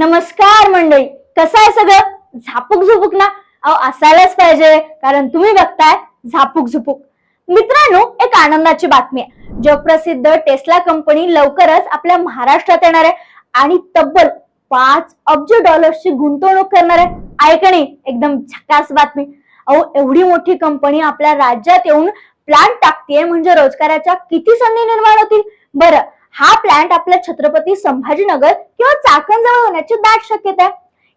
नमस्कार मंडळी. कसं आहे सगळं? झापूक झुपूक ना? अहो असायलाच पाहिजे. कारण तुम्ही बघताय झापूक झुपूक मित्रांनो एक आनंदाची बातमी आहे. जगप्रसिद्ध टेस्ला कंपनी लवकरच आपल्या महाराष्ट्रात येणार आहे आणि तब्बल पाच अब्ज डॉलर्सची गुंतवणूक करणार आहे. ऐकणे एकदम झकास बातमी. अहो एवढी मोठी कंपनी आपल्या राज्यात येऊन प्लांट टाकतीये म्हणजे रोजगाराच्या किती संधी निर्माण होतील? बरं हा प्लांट आपल्या छत्रपती संभाजीनगर किंवा चाकणजवळ होण्याची दाट शक्यता आहे.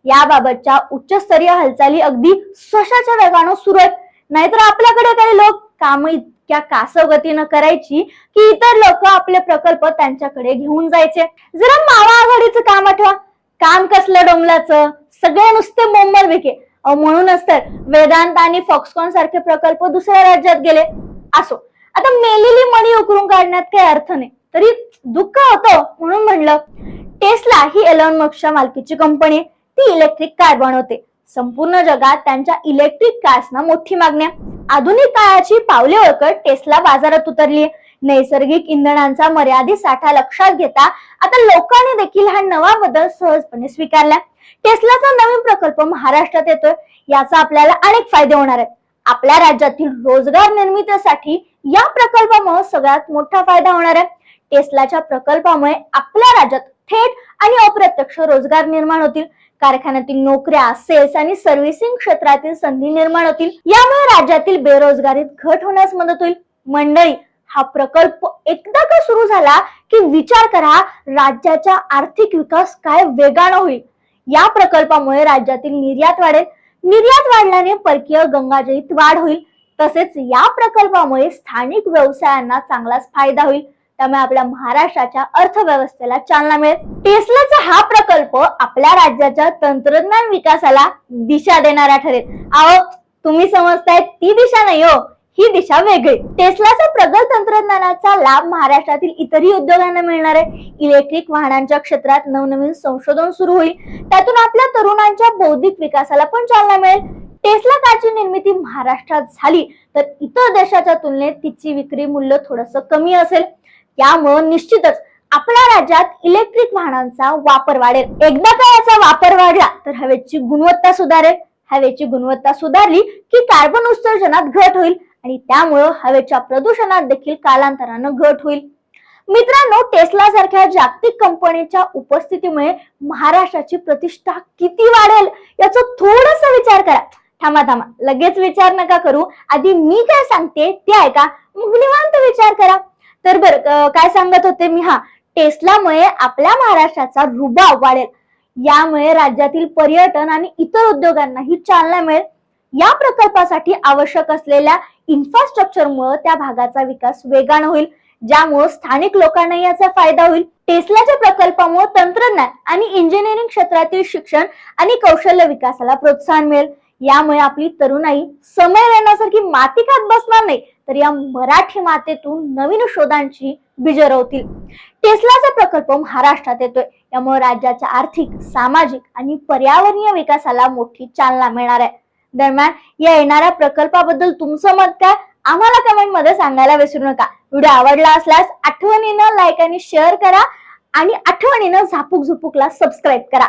याबाबतच्या उच्चस्तरीय हालचाली अगदी स्वशाच्या वेगानं सुरू आहेत. नाहीतर आपल्याकडे काही लोक काम इतक्या कासव गतीनं करायची की इतर लोक आपले प्रकल्प त्यांच्याकडे घेऊन जायचे. जरा मावा आघाडीचं काम आठवा. काम कसलं डोंबलाचं सगळे नुसते बोंबल विके. अहो, म्हणूनच तर वेदांत आणि फॉक्सकॉन सारखे प्रकल्प दुसऱ्या राज्यात गेले. असो. आता मेलेली मणी उकरून काढण्यात काही अर्थ नाही. तरी दुःख होतं म्हणून म्हणलं. टेस्ला ही एलॉन मस्कच्या मालकीची कंपनी ती इलेक्ट्रिक कार बनवते. संपूर्ण जगात त्यांच्या इलेक्ट्रिक कार्सना मोठी मागणी आधुनिक काळाची पावले ओळखत टेस्ला बाजारात उतरली नैसर्गिक इंधनांचा मर्यादित साठा लक्षात घेता आता लोकांनी देखील हा नवा बदल सहजपणे स्वीकारला टेस्लाचा नवीन प्रकल्प महाराष्ट्रात येतोय. याचा आपल्याला अनेक फायदे होणार आहेत. आपल्या राज्यातील रोजगार निर्मितीसाठी या प्रकल्पामुळे सगळ्यात मोठा फायदा होणार आहे. टेस्लाच्या प्रकल्पामुळे आपल्या राज्यात थेट आणि अप्रत्यक्ष रोजगार निर्माण होतील. कारखान्यातील नोकऱ्या सेल्स आणि सर्व्हिसिंग क्षेत्रातील संधी निर्माण होतील. यामुळे राज्यातील बेरोजगारीत घट होण्यास मदत होईल. मंडळी हा प्रकल्प एकदा का सुरू झाला की विचार करा राज्याचा आर्थिक विकास काय वेगानं होईल. या प्रकल्पामुळे राज्यातील निर्यात वाढेल. निर्यात वाढल्याने परकीय गंगाजळीत वाढ होईल. तसेच या प्रकल्पामुळे स्थानिक व्यवसायांना चांगलाच फायदा होईल. त्यामुळे आपल्या महाराष्ट्राच्या अर्थव्यवस्थेला चालना मिळेल. टेस्लाचा हा प्रकल्प आपल्या राज्याच्या तंत्रज्ञान विकासाला दिशा देणारा ठरेल. अहो तुम्ही समजताय ती दिशा नाही हो ही दिशा वेगळी. टेस्लाचा प्रगत तंत्रज्ञानाचा लाभ महाराष्ट्रातील इतरही उद्योगांना मिळणार आहे. इलेक्ट्रिक वाहनांच्या क्षेत्रात नवनवीन संशोधन सुरू होईल. त्यातून आपल्या तरुणांच्या बौद्धिक विकासाला पण चालना मिळेल. टेस्ला कारची निर्मिती महाराष्ट्रात झाली तर इतर देशाच्या तुलनेत तिची विक्री मूल्य थोडस कमी असेल. त्यामुळं निश्चितच आपल्या राज्यात इलेक्ट्रिक वाहनांचा वापर वाढेल. एकदा का याचा वापर वाढला तर हवेची गुणवत्ता सुधारेल. हवेची गुणवत्ता सुधारली की कार्बन उत्सर्जनात घट होईल आणि त्यामुळं हवेच्या प्रदूषणात देखील कालांतरानं घट होईल. मित्रांनो टेस्ला सारख्या जागतिक कंपनीच्या उपस्थितीमुळे महाराष्ट्राची प्रतिष्ठा किती वाढेल याचा थोडासा विचार करा. थांबा थांबा लगेच विचार नका करू. आधी मी काय सांगते ते ऐका. मग निवांत विचार करा. तर बर काय सांगत होते मी? हा टेस्लामुळे आपल्या महाराष्ट्राचा रुबाब वाढेल. यामुळे राज्यातील पर्यटन आणि इतर उद्योगांनाही चालना मिळेल. या प्रकल्पासाठी आवश्यक असलेल्या इन्फ्रास्ट्रक्चरमुळे त्या भागाचा विकास वेगानं होईल ज्यामुळे स्थानिक लोकांना याचा फायदा होईल. टेस्लाच्या प्रकल्पामुळे तंत्रज्ञान आणि इंजिनिअरिंग क्षेत्रातील शिक्षण आणि कौशल्य विकासाला प्रोत्साहन मिळेल. यामुळे आपली तरुणाई समय येण्यासारखी माती खात बसणार नाही. तर या मराठी मातेतून नवीन शोधांची बीज रवतील. टेस्लाचा प्रकल्प महाराष्ट्रात येतोय. यामुळे राज्याच्या आर्थिक सामाजिक आणि पर्यावरणीय विकासाला मोठी चालना मिळणार आहे. दरम्यान या येणाऱ्या प्रकल्पाबद्दल तुमचं मत काय? आम्हाला कमेंटमध्ये सांगायला विसरू नका. व्हिडिओ आवडला असल्यास आठवणीनं लाईक आणि शेअर करा आणि आठवणीनं झापूक झुपूकला सबस्क्राईब करा.